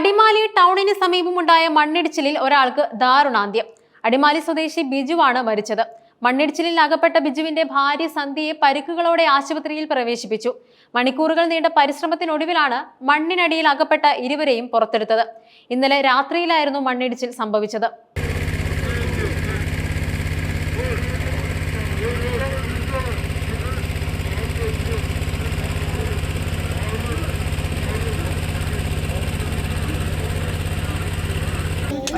അടിമാലി ടൗണിന് സമീപമുണ്ടായ മണ്ണിടിച്ചിലിൽ ഒരാൾക്ക് ദാരുണാന്ത്യം. അടിമാലി സ്വദേശി ബിജുവാണ് മരിച്ചത്. മണ്ണിടിച്ചിലിൽ അകപ്പെട്ട ബിജുവിന്റെ ഭാര്യ സന്ധ്യയെ പരിക്കുകളോടെ ആശുപത്രിയിൽ പ്രവേശിപ്പിച്ചു. മണിക്കൂറുകൾ നീണ്ട പരിശ്രമത്തിനൊടുവിലാണ് മണ്ണിനടിയിൽ അകപ്പെട്ട ഇരുവരെയും പുറത്തെടുത്തത്. ഇന്നലെ രാത്രിയിലായിരുന്നു മണ്ണിടിച്ചിൽ സംഭവിച്ചത്.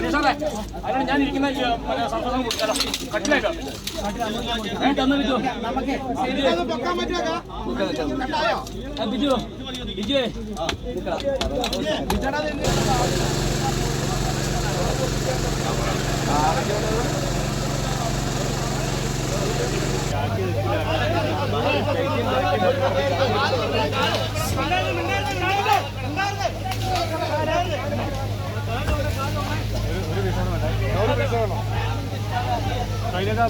അനീഷാണേ അതിനാണ് ഞാൻ ഇരിക്കുന്ന സംസ്ഥാനം കൊടുക്കാലോ കട്ടിലേക്കോ ഏ തന്നു ബിജു ആ, మహిళగా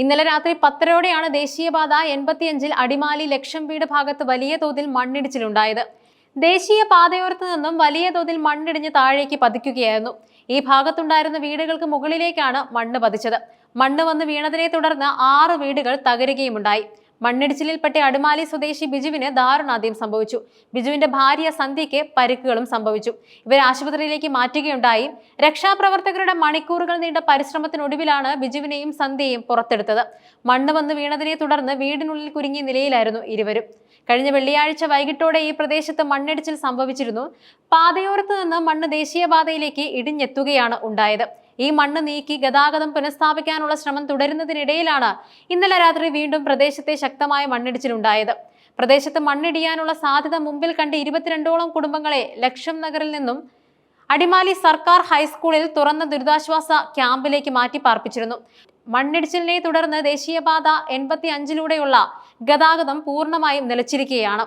ഇന്നലെ രാത്രി പത്തരയോടെയാണ് ദേശീയപാത എൺപത്തിയഞ്ചിൽ അടിമാലി ലക്ഷം വീട് ഭാഗത്ത് വലിയ തോതിൽ മണ്ണിടിച്ചിലുണ്ടായത്. ദേശീയ പാതയോരത്ത് നിന്നും വലിയ തോതിൽ മണ്ണിടിഞ്ഞ് താഴേക്ക് പതിക്കുകയായിരുന്നു. ഈ ഭാഗത്തുണ്ടായിരുന്ന വീടുകൾക്ക് മുകളിലേക്കാണ് മണ്ണ് പതിച്ചത്. മണ്ണ് വന്ന് വീണതിനെ തുടർന്ന് ആറ് വീടുകൾ തകരുകയുമുണ്ടായി. മണ്ണിടിച്ചിലിൽപ്പെട്ട അടുമാലി സ്വദേശി ബിജുവിന് ദാരുണാദ്യം സംഭവിച്ചു. ബിജുവിന്റെ ഭാര്യ സന്ധ്യയ്ക്ക് പരിക്കുകളും സംഭവിച്ചു. ഇവരെ ആശുപത്രിയിലേക്ക് മാറ്റുകയുണ്ടായി. രക്ഷാപ്രവർത്തകരുടെ മണിക്കൂറുകൾ നീണ്ട പരിശ്രമത്തിനൊടുവിലാണ് ബിജുവിനെയും സന്ധ്യയെയും പുറത്തെടുത്തത്. മണ്ണ് വന്ന് വീണതിനെ തുടർന്ന് വീടിനുള്ളിൽ കുരുങ്ങിയ നിലയിലായിരുന്നു ഇരുവരും. കഴിഞ്ഞ വെള്ളിയാഴ്ച വൈകിട്ടോടെ ഈ പ്രദേശത്ത് മണ്ണിടിച്ചിൽ സംഭവിച്ചിരുന്നു. പാതയോരത്ത് നിന്ന് മണ്ണ് ദേശീയപാതയിലേക്ക് ഇടിഞ്ഞെത്തുകയാണ് ഉണ്ടായത്. ഈ മണ്ണ് നീക്കി ഗതാഗതം പുനഃസ്ഥാപിക്കാനുള്ള ശ്രമം തുടരുന്നതിനിടയിലാണ് ഇന്നലെ രാത്രി വീണ്ടും പ്രദേശത്തെ ശക്തമായ മണ്ണിടിച്ചിലുണ്ടായത്. പ്രദേശത്ത് മണ്ണിടിയാനുള്ള സാധ്യത മുമ്പിൽ കണ്ട് ഇരുപത്തിരണ്ടോളം കുടുംബങ്ങളെ ലക്ഷം നഗറിൽ നിന്നും അടിമാലി സർക്കാർ ഹൈസ്കൂളിൽ തുറന്ന ദുരിതാശ്വാസ ക്യാമ്പിലേക്ക് മാറ്റി പാർപ്പിച്ചിരുന്നു. മണ്ണിടിച്ചിലിനെ തുടർന്ന് ദേശീയപാത എൺപത്തി അഞ്ചിലൂടെയുള്ള ഗതാഗതം പൂർണമായും നിലച്ചിരിക്കുകയാണ്.